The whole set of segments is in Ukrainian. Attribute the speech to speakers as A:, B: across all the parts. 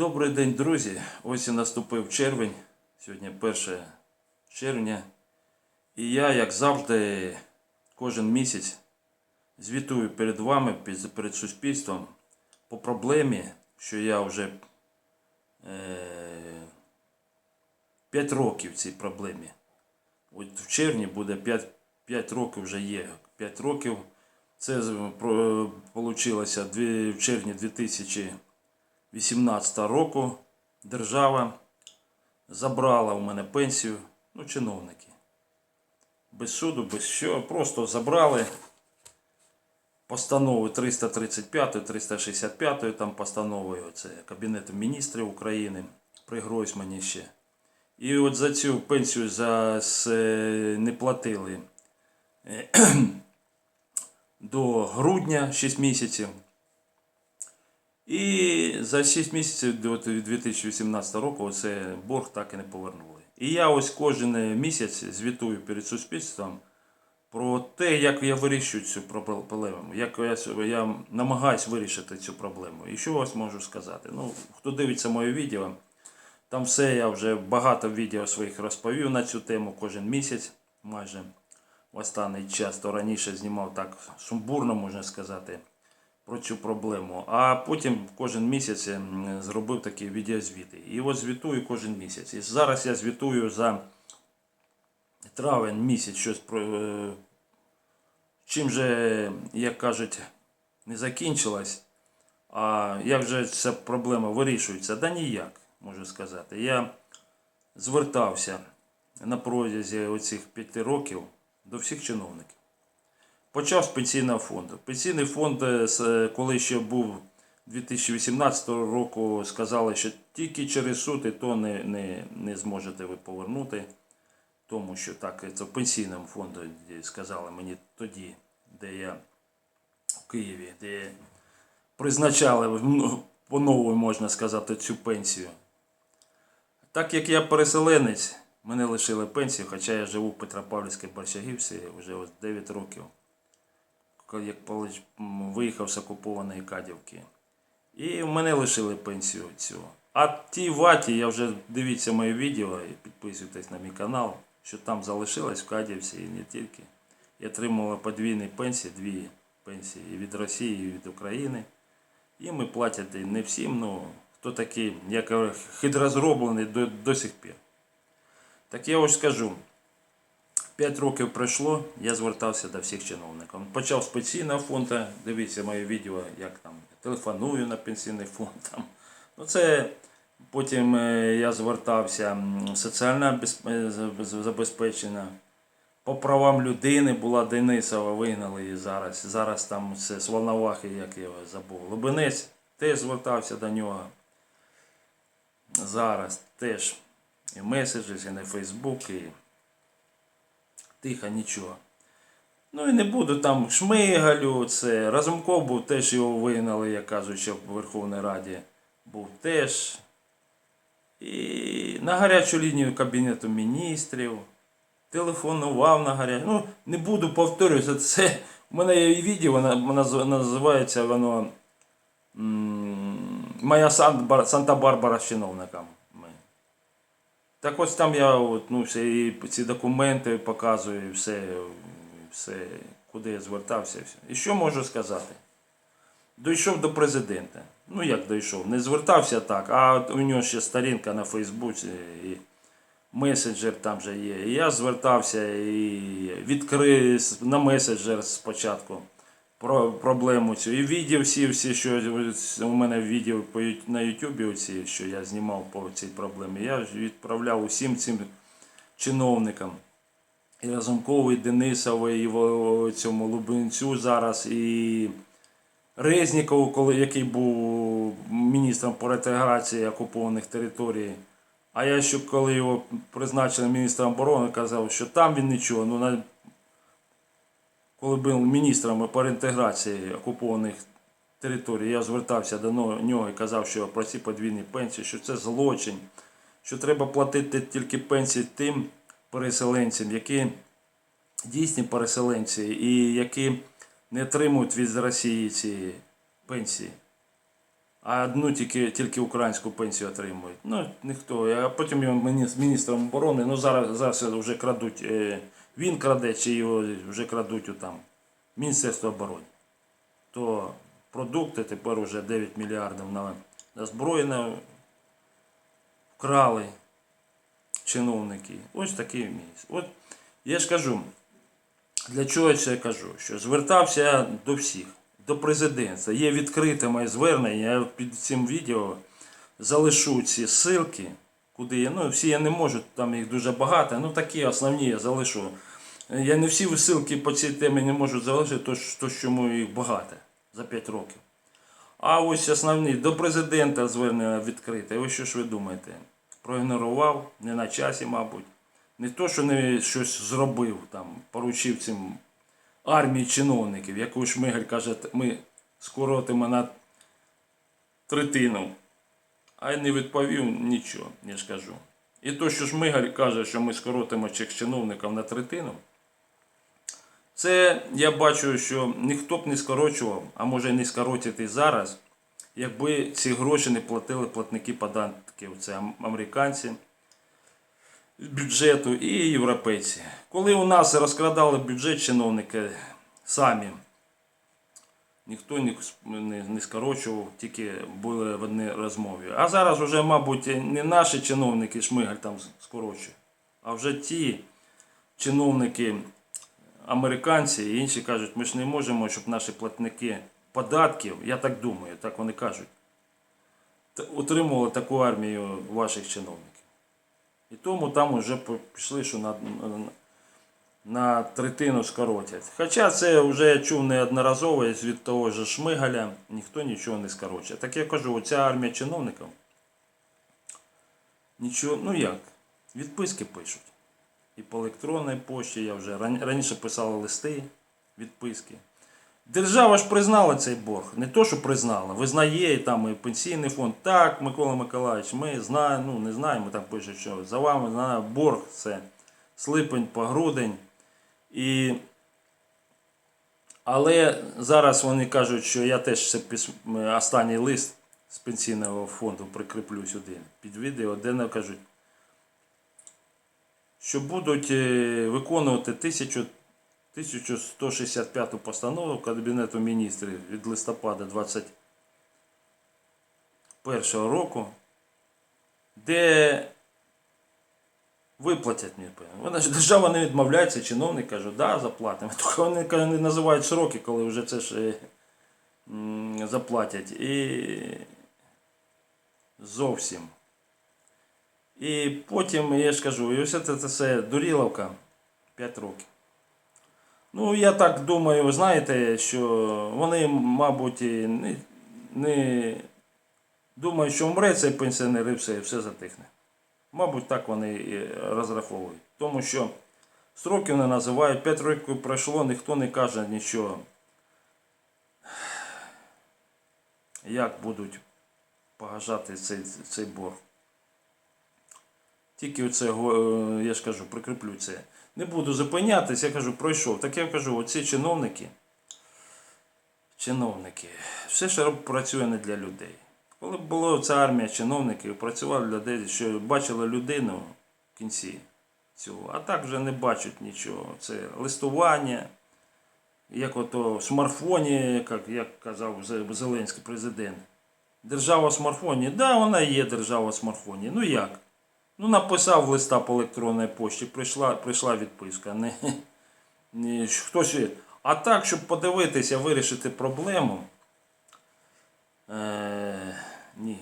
A: Добрий день, друзі! Ось і наступив червень. Сьогодні 1 червня. І я, як завжди, кожен місяць звітую перед вами, перед суспільством по проблемі, що я вже е, 5 років в цій проблемі. От в червні буде 5, 5 років вже є. 5 років. Це вийшло в червні 2000 18 року держава забрала у мене пенсію, ну, чиновники. Без суду, без що, просто забрали постанови 335, 365, там постановою це Кабінету міністрів України при Гройсмані ще. І от за цю пенсію за, с, не платили е, до грудня 6 місяців. І за 6 місяців до 2018 року це борг так і не повернули. І я ось кожен місяць звітую перед суспільством про те, як я вирішую цю проблему, як я, я намагаюсь вирішити цю проблему. І що ось можу сказати? Ну, хто дивиться моє відео, там все я вже багато відео своїх розповів на цю тему кожен місяць, майже в останній час, то раніше знімав так сумбурно, можна сказати про цю проблему. А потім кожен місяць зробив такі відеозвіти. І от звітую кожен місяць. І зараз я звітую за травень місяць щось про. е, Чим же, як кажуть, не закінчилось, а як же ця проблема вирішується? Да ніяк, можу сказати. Я звертався на протязі оцих п'яти років до всіх чиновників. Почав з пенсійного фонду. Пенсійний фонд, е, е, коли ще був 2018 року, сказали, що тільки через суд і то не, не, не зможете ви повернути. Тому що так, це в пенсійному фонді сказали мені тоді, де я в Києві, де призначали ну, по-новому, можна сказати, цю пенсію. Так як я переселенець, мене лишили пенсію, хоча я живу в Петропавлівській Борщагівці вже 9 років як виїхав з окупованої Кадівки. І в мене лишили пенсію цю. А ті ваті, я вже дивіться моє відео і підписуйтесь на мій канал, що там залишилось в Кадівці і не тільки. Я отримала подвійні пенсії, дві пенсії і від Росії, і від України. І платять і не всім, ну хто такий, я кажу, хитрозроблений до, до сих пір. Так я ось скажу, П'ять років пройшло, я звертався до всіх чиновників. Почав з пенсійного фонду, дивіться моє відео, як там телефоную на пенсійний фонд. Там. Ну, це потім е, я звертався соціальне е, забез- забезпечення. По правам людини була Денисова, вигнали її зараз. Зараз там це з Волновахи, як я його забув. Лубенець теж звертався до нього. Зараз теж і меседжі, і на Фейсбук, і тихо, нічого. Ну і не буду там Шмигалю, це Разумков був теж його вигнали, як кажуть, що в Верховній Раді був теж. І на гарячу лінію Кабінету міністрів. Телефонував на гарячу. Ну, не буду повторюватися. Це у мене є відео, вона називається воно Моя Санта-Барбара з чиновниками. Так ось там я от, ну, все, і ці документи показую, і все, все, куди я звертався. Все. І що можу сказати? Дійшов до президента. Ну як дійшов? Не звертався так, а у нього ще сторінка на Фейсбуці і месенджер там же є. І я звертався і відкрив на месенджер спочатку про проблему цю. І відео всі, всі, що у мене відео на Ютубі, оці, що я знімав по цій проблемі, я відправляв усім цим чиновникам. І Разумкову, і Денисову, і цьому Лубенцю зараз, і Резнікову, коли, який був міністром по реінтеграції окупованих територій. А я ще коли його призначили міністром оборони, казав, що там він нічого. Ну, коли був міністром по реінтеграції окупованих територій, я звертався до нього і казав, що про ці подвійні пенсії, що це злочин, що треба платити тільки пенсії тим переселенцям, які дійсні переселенці і які не отримують від Росії ці пенсії. а одну тільки, тільки українську пенсію отримують. Ну, ніхто. А потім з міністром оборони, ну зараз, зараз вже крадуть, е, він краде, чи його вже крадуть у там, Міністерство оборони. То продукти тепер вже 9 мільярдів на, збройне вкрали чиновники. Ось такий місць. От я ж кажу, для чого я це кажу? Що звертався я до всіх, до президента. Є відкрите моє звернення. Я під цим відео залишу ці ссылки, куди я. Ну, всі я не можу, там їх дуже багато. Ну такі основні я залишу. Я не всі ссылки по цій темі не можу залишити, то, що- що їх багато за 5 років. А ось основні до президента звернення відкрите. Ось що ж ви думаєте? Проігнорував, не на часі, мабуть. Не то, що не щось зробив, там, поручив цим армії чиновників, яку Шмигаль каже, ми скоротимо на третину. А й не відповів нічого, я ж кажу. І то, що Шмигаль каже, що ми скоротимо цих чиновників на третину, це я бачу, що ніхто б не скорочував, а може не скоротити зараз, якби ці гроші не платили платники податків. Це американці бюджету і європейці. Коли у нас розкрадали бюджет чиновники самі, ніхто не скорочував, тільки були в одній розмові. А зараз вже, мабуть, не наші чиновники Шмигаль там скорочує, а вже ті чиновники американці і інші кажуть, ми ж не можемо, щоб наші платники податків, я так думаю, так вони кажуть, утримували таку армію ваших чиновників. І тому там вже пішли, що на, на третину скоротять. Хоча це вже я чув неодноразово від того ж Шмигаля, ніхто нічого не скорочує. Так я кажу, оця армія чиновників, нічого, ну як, відписки пишуть. І по електронній пошті я вже раніше писали листи, відписки. Держава ж признала цей борг. Не то, що признала, визнає і там і пенсійний фонд. Так, Микола Миколаївич, ми знаємо, ну не знаємо, там пишуть, що за вами знає, борг це з липень по грудень. І... Але зараз вони кажуть, що я теж це письм- останній лист з пенсійного фонду прикріплю сюди під відео, де вони кажуть, що будуть е, виконувати 1000 1165 постанову Кабінету міністрів від листопада 2021 року, де виплатять мені. Вона ж держава не відмовляється, чиновник каже, да, заплатимо. Тільки вони каже, не називають сроки, коли вже це ж е, заплатять. І зовсім. І потім, я ж кажу, і ось це, це все дуріловка 5 років. Ну, я так думаю, ви знаєте, що вони, мабуть, не, не думають, що вмре цей пенсіонер і все, і все затихне. Мабуть, так вони і розраховують. Тому що строки не називають, 5 років пройшло, ніхто не каже нічого. Як будуть погашати цей, цей борг. Тільки оце, е, я ж кажу, прикріплю це. Не буду зупинятись, я кажу, пройшов. Так я кажу, оці чиновники, чиновники, все роб- працює не для людей. Коли б була ця армія чиновників, працювала для людей, що бачили людину в кінці цього, а так вже не бачать нічого. Це листування, як ото в смартфоні, як, як казав Зеленський президент. Держава в смартфоні. Так, да, вона є держава в смартфоні. Ну як? Ну, написав листа по електронній пошті, прийшла, прийшла відписка. Не, не, хтось, а так, щоб подивитися, вирішити проблему. Е, ні.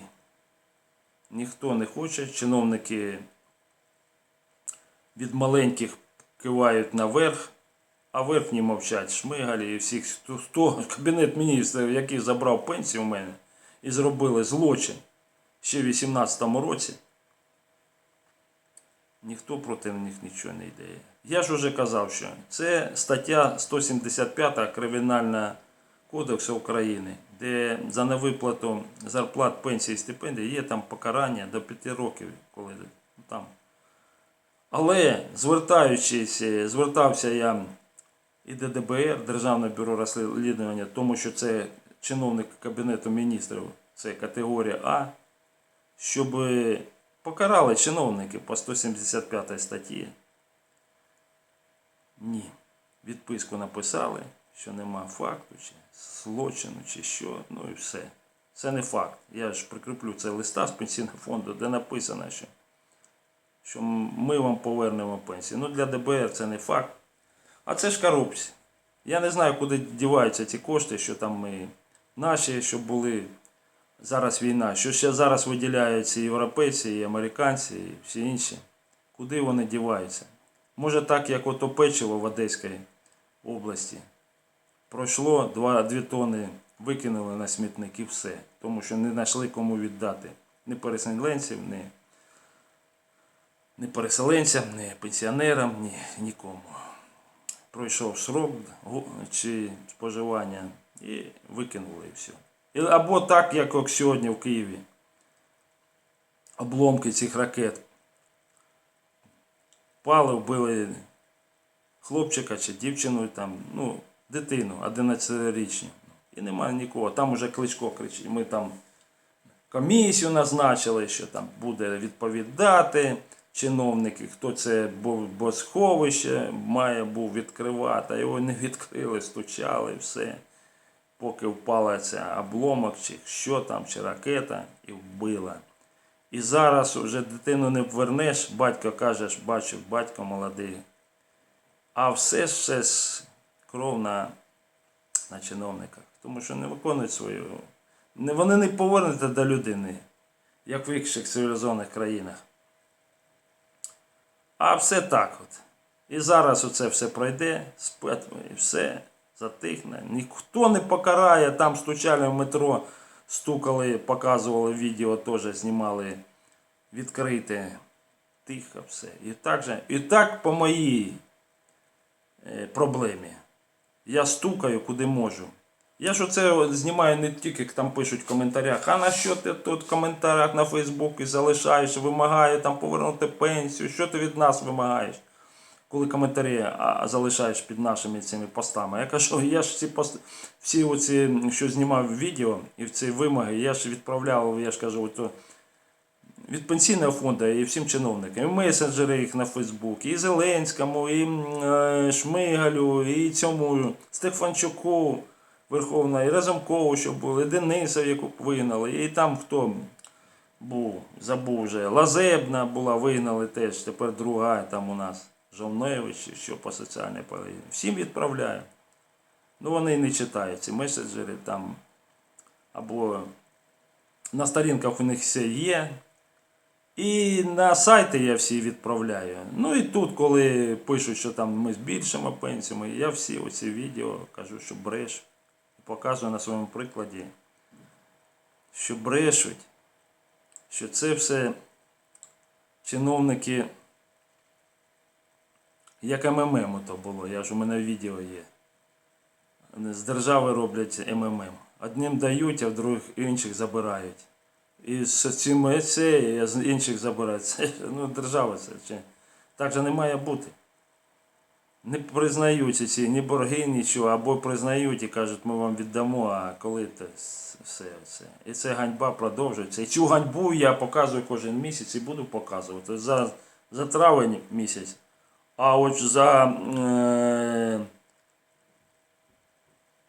A: Ніхто не хоче. Чиновники від маленьких кивають наверх, а верхні мовчать шмигалі і всіх, хто, хто кабінет міністрів, який забрав пенсію у мене і зробили злочин ще в 18-му році. Ніхто проти них нічого не йде. Я ж уже казав, що це стаття 175 Кримінального кодексу України, де за невиплату зарплат, пенсій і стипендій є там покарання до 5 років, коли там. Але звертаючись, звертався я і до ДБР, Державне бюро розслідування, тому що це чиновник Кабінету міністрів це категорія А, щоб покарали чиновники по 175 статті. Ні. Відписку написали, що нема факту, чи злочину, чи що, ну і все. Це не факт. Я ж прикріплю цей листа з пенсійного фонду, де написано, що, що ми вам повернемо пенсію. Ну для ДБР це не факт. А це ж корупція. Я не знаю, куди діваються ці кошти, що там ми наші, що були зараз війна, що ще зараз виділяються і європейці, і американці, і всі інші. Куди вони діваються? Може так, як ото печиво в Одеській області. Пройшло 2, 2 тони, викинули на смітник і все. Тому що не знайшли кому віддати. Ні переселенців, ні, ні переселенцям, ні пенсіонерам, ні нікому. Пройшов срок чи споживання і викинули і все. Або так, як сьогодні в Києві. Обломки цих ракет впали, вбили хлопчика чи дівчину, там, ну, дитину 11-річну. І немає нікого. Там уже Кличко кричить. Ми там комісію назначили, що там буде відповідати чиновники, хто це бо- босховище має був відкривати, а його не відкрили, стучали, все. Поки впала ця обломок, чи що там, чи ракета, і вбила. І зараз вже дитину не повернеш, батько каже, ж, бачу, батько молодий. А все ж все ж кров на, на чиновниках. Тому що не виконують свою. Вони не повернуться до людини, як в інших цивілізованих країнах. А все так от. І зараз оце все пройде, спет, і все затихне. Ніхто не покарає, там стучали в метро, стукали, показували відео, теж знімали відкрите. Тихо все. І так, же, і так по моїй е, проблемі. Я стукаю куди можу. Я ж оце знімаю не тільки як там пишуть в коментарях, а на що ти тут в коментарях на Фейсбуці залишаєш, вимагає там повернути пенсію, що ти від нас вимагаєш? Коли коментарі залишаєш під нашими цими постами. Я кажу, я ж ці пост... всі оці, що знімав відео і в ці вимоги, я ж відправляв, я ж кажу, ото від пенсійного фонду і всім чиновникам, і месенджери їх на Фейсбук, і Зеленському, і е, Шмигалю, і цьому Стефанчуку Верховна, і Разумкову, що були, і Денисов, яку вигнали, і там хто був, забув вже. Лазебна була, вигнали теж, тепер друга там у нас. Жовневич, чи що по соціальній політиці. Всім відправляю. Ну вони не читають ці месенджери там. Або на сторінках у них все є. І на сайти я всі відправляю. Ну і тут, коли пишуть, що там ми збільшимо пенсію, я всі оці відео кажу, що бреш. Показую на своєму прикладі, що брешуть, що це все чиновники, як МММ то було, я ж у мене відео є. З держави роблять МММ. Одним дають, а в других інших забирають. І з цим це, а з інших забирають. Це ну, держава це. Чи... Так же не має бути. Не признаються ці ні борги, нічого, або признають і кажуть, ми вам віддамо, а коли це все це. І це ганьба продовжується. І цю ганьбу я показую кожен місяць і буду показувати. За, за травень місяць. А от за, е,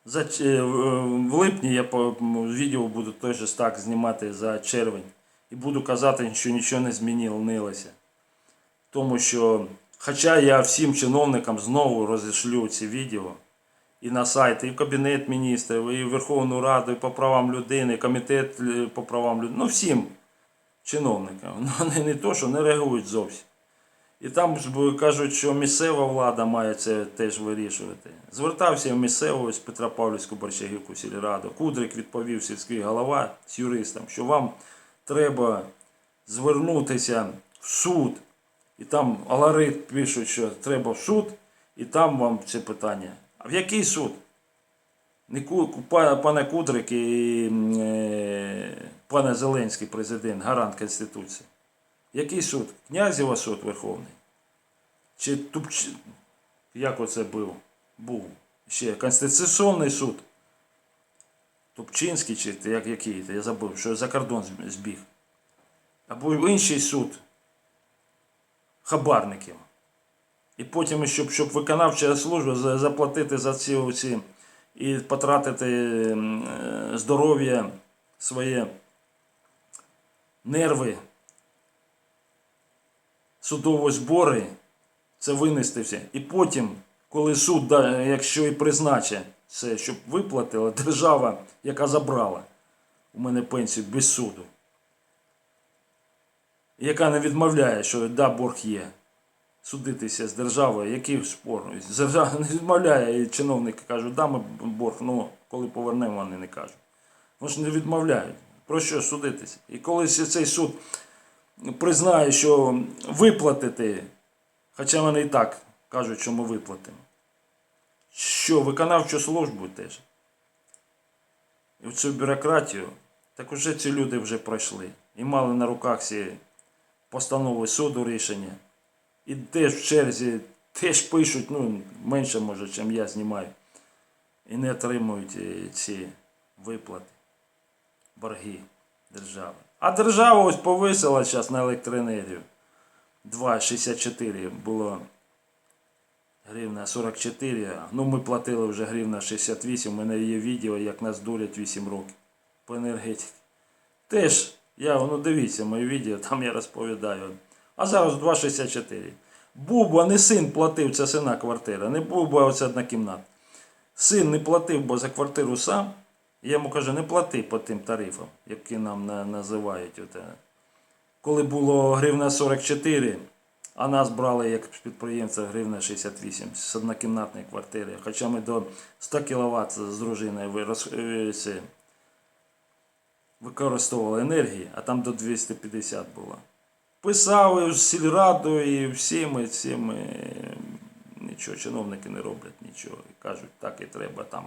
A: за ч- в липні я по відео буду теж так знімати за червень. І буду казати, що нічого не змінилося. Тому що, хоча я всім чиновникам знову розішлю ці відео і на сайт, і в Кабінет міністрів, і в Верховну Раду, і по правам людини, і комітет е, по правам людини, ну всім чиновникам. Ну, вони не то, що не реагують зовсім. І там ж кажуть, що місцева влада має це теж вирішувати. Звертався в місцеву з Петропавлівську Борщагівку сільраду. Кудрик відповів сільський голова з юристом, що вам треба звернутися в суд. І там аларит пишуть, що треба в суд, і там вам це питання. А в який суд? Пане Кудрик і е, пане Зеленський президент, гарант Конституції. Який суд? Князєва суд Верховний? Чи Тупч... як оце був? Був ще Конституційний суд. Тупчинський чи як який, я забув, що за кордон збіг. Або інший суд хабарників. І потім, щоб, щоб виконавча служба заплатити за ці оці і потратити е, здоров'я своє, нерви, судові збори, це винести все. І потім, коли суд, якщо і призначить це, щоб виплатила держава, яка забрала у мене пенсію без суду, яка не відмовляє, що да, борг є. Судитися з державою, який спор? Держава не відмовляє, і чиновники кажуть, да, ми борг, ну коли повернемо, вони не кажуть. Вони ж не відмовляють. Про що судитися? І коли цей суд признає, що виплатити, хоча вони і так кажуть, що ми виплатимо. Що, виконавчу службу теж. І в цю бюрократію, так уже ці люди вже пройшли. І мали на руках ці постанови суду рішення. І теж в черзі теж пишуть, ну, менше може, чим я знімаю. І не отримують е, ці виплати, борги держави. А держава ось повисила зараз на електроенергію. 2,64 було гривна 44. Ну ми платили вже гривна 68. У мене є відео, як нас дурять 8 років по енергетиці. Теж, я, ну дивіться моє відео, там я розповідаю. А зараз 2,64. Буба, не син платив, це сина квартира, не Буба, оце одна кімната. Син не платив, бо за квартиру сам. Я йому кажу, не плати по тим тарифам, які нам на- називають. Коли було гривна 44, а нас брали як підприємця гривна 68 з однокімнатної квартири. Хоча ми до 100 кВт з дружиною е, використовували енергії, а там до 250 було. Писав і з сільрадою і всім, і Нічого, чиновники не роблять нічого. Кажуть, так і треба там.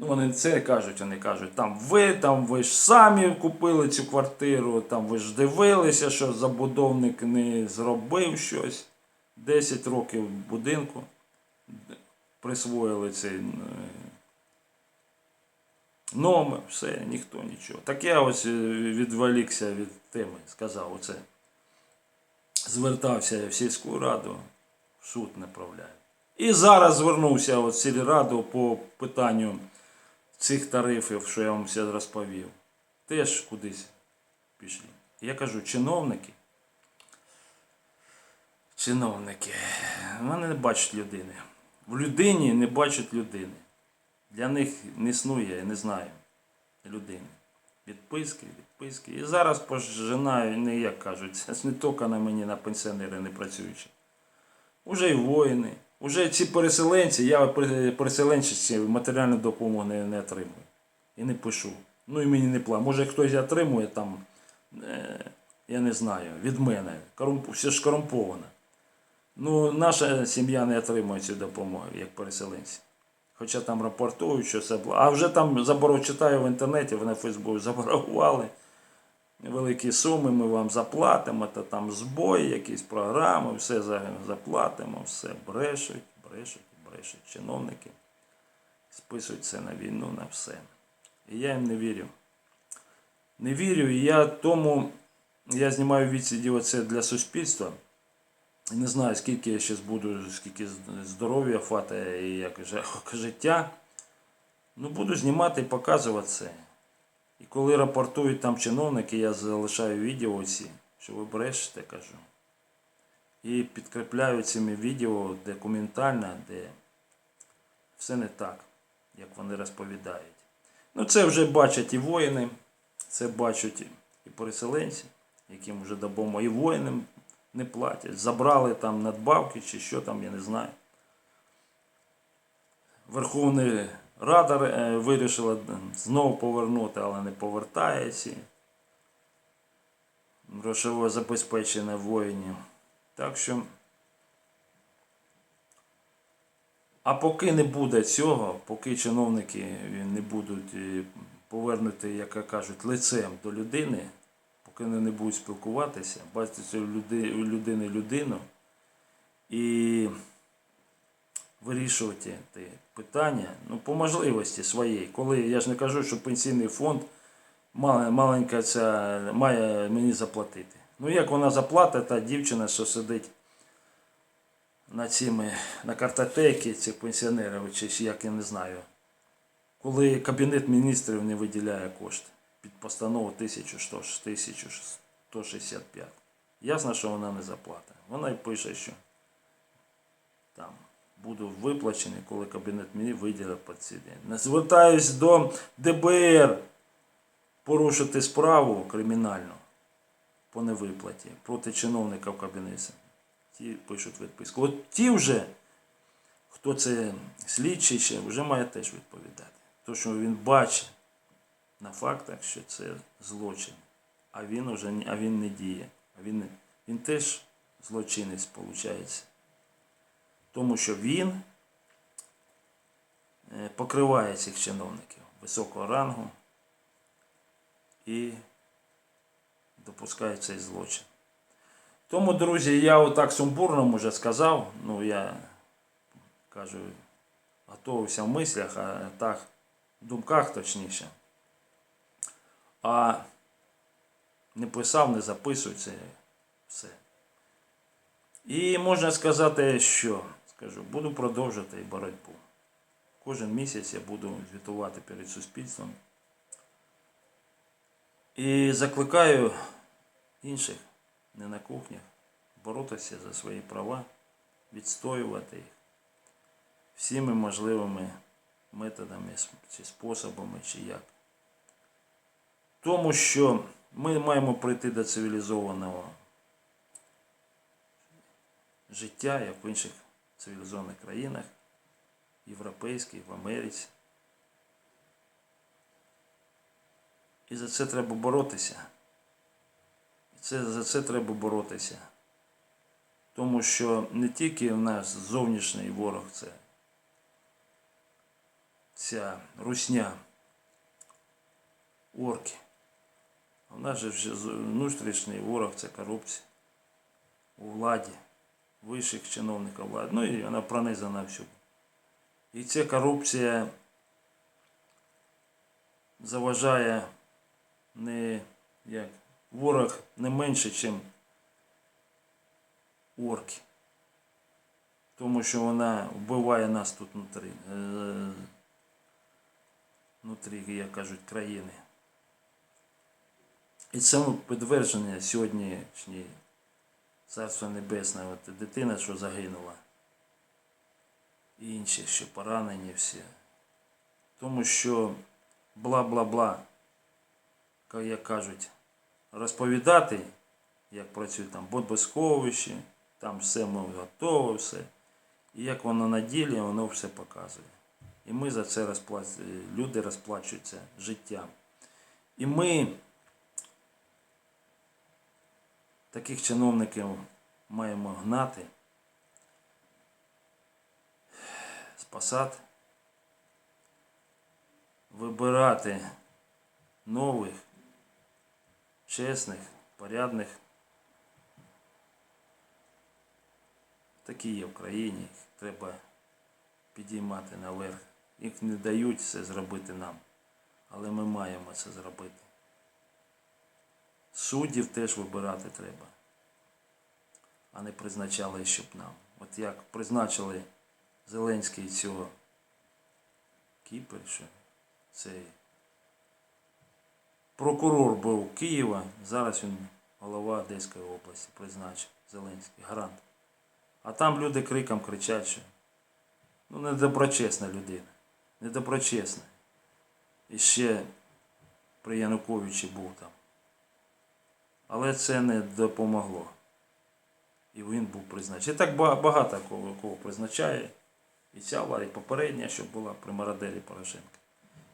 A: Ну, вони це кажуть, вони кажуть, там ви, там ви ж самі купили цю квартиру, там ви ж дивилися, що забудовник не зробив щось. 10 років будинку присвоїли цей е, номер, все, ніхто нічого. Так я ось е, відволікся від теми, сказав оце. Звертався в сільську раду, в суд направляю. І зараз звернувся в сільраду по питанню цих тарифів, що я вам все розповів. Теж кудись пішли. Я кажу, чиновники. Чиновники. Вони не бачать людини. В людині не бачать людини. Для них не існує, я не знаю, людини. Відписки, відписки. І зараз пожинаю, не як кажуть, не тільки на мені, на пенсіонери не працюючі. Уже і воїни, уже ці переселенці, я переселенці матеріальну допомогу не, не отримую. І не пишу. Ну і мені не платить. Може хтось отримує там, е, я не знаю, від мене. Корумп... Все ж корумповано. Ну, наша сім'я не отримує цю допомогу, як переселенці. Хоча там рапортують, що це було. А вже там заборов читаю в інтернеті, вони в Фейсбуці заборгували великі суми, ми вам заплатимо, та там збої, якісь програми, все заплатимо, все брешуть, брешуть, брешуть чиновники. Списують це на війну, на все. І я їм не вірю. Не вірю, і я тому я знімаю відсіді оце для суспільства. Не знаю, скільки я ще буду, скільки здоров'я хватає і як життя. Ну, буду знімати і показувати це. І коли рапортують там чиновники, я залишаю відео ці, що ви брешете, кажу. І підкріпляю цими відео документально, де все не так, як вони розповідають. Ну, це вже бачать і воїни, це бачать і переселенці, яким вже допомога, і воїнам не платять. Забрали там надбавки чи що там, я не знаю. Верховна Рада е, вирішила знову повернути, але не повертає ці грошове забезпечення воїнів. Так що. А поки не буде цього, поки чиновники не будуть е, повернути, як кажуть, лицем до людини, поки вони не будуть спілкуватися, бачити цю у людини людину і вирішувати питання ну, по можливості своєї. Коли я ж не кажу, що пенсійний фонд маленька ця має мені заплатити. Ну як вона заплатить, та дівчина, що сидить на цими, на картотекі цих пенсіонерів, чи як я не знаю, коли Кабінет міністрів не виділяє кошти під постанову 1100 1165. Ясно, що вона не заплатить. Вона й пише, що буду виплачений, коли Кабінет виділить під ці день. Звертаюсь до ДБР порушити справу кримінальну по невиплаті проти чиновників Кабінету. Ті пишуть відписку. От ті вже, хто це слідчий ще, вже має теж відповідати. То, що він бачить на фактах, що це злочин, а він не- а він не діє. А він, він теж злочинець, виходить. Тому що він е, покриває цих чиновників високого рангу і допускає цей злочин. Тому, друзі, я отак сумбурно вже сказав, ну я кажу, готувався в мислях, а так, в думках точніше. А не писав, не записую це все. І можна сказати, що скажу, буду продовжувати боротьбу. Кожен місяць я буду звітувати перед суспільством. І закликаю інших не на кухнях боротися за свої права, відстоювати їх всіми можливими методами чи способами, чи як. Тому що ми маємо прийти до цивілізованого життя, як в інших цивілізованих країнах, європейських, в Америці. І за це треба боротися. І це, за це треба боротися. Тому що не тільки в нас зовнішній ворог це ця русня, орки. А в нас же внутрішній ворог це корупція у владі, вищих чиновників влади. Ну і вона пронизана всюди. І ця корупція заважає не як ворог не менше, ніж орки. Тому що вона вбиває нас тут внутрі, е, внутрі, як кажуть, країни. І цьому підтвердження сьогоднішнє Царство Небесне, от дитина, що загинула, і інші, що поранені всі. Тому що бла-бла-бла, як кажуть, розповідати, як працюють там бомбосховищі, там все ми готове, все. І як воно на ділі, воно все показує. І ми за це розпла... люди розплачуються життям. І ми таких чиновників маємо гнати, спасати, вибирати нових, чесних, порядних. Такі є в країні, їх треба підіймати наверх. Їх не дають це зробити нам, але ми маємо це зробити. Суддів теж вибирати треба, а не призначали, щоб нам. От як призначили Зеленський цього Кіпер, що цей прокурор був Києва, зараз він голова Одеської області призначив Зеленський, гарант. А там люди криком кричать, що ну недоброчесна людина, недоброчесна. І ще при Януковичі був там. Але це не допомогло. І він був призначений. Так багато кого, кого призначає. І ця влада, і попередня, що була при Мародері Порошенка.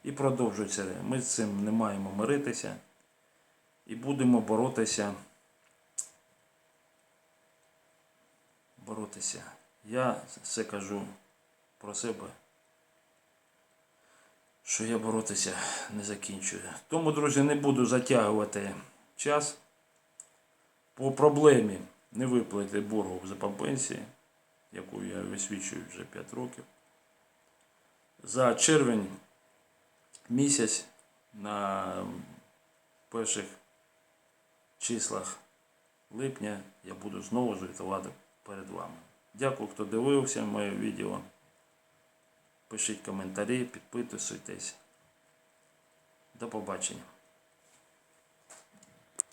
A: І продовжується. Ми з цим не маємо миритися. І будемо боротися. Боротися. Я це кажу про себе. Що я боротися не закінчую. Тому, друзі, не буду затягувати час по проблемі невиплати боргу за пенсії. яку я висвічую вже 5 років. За червень місяць на перших числах липня я буду знову звітувати перед вами. Дякую, хто дивився моє відео. Пишіть коментарі, підписуйтесь. До побачення.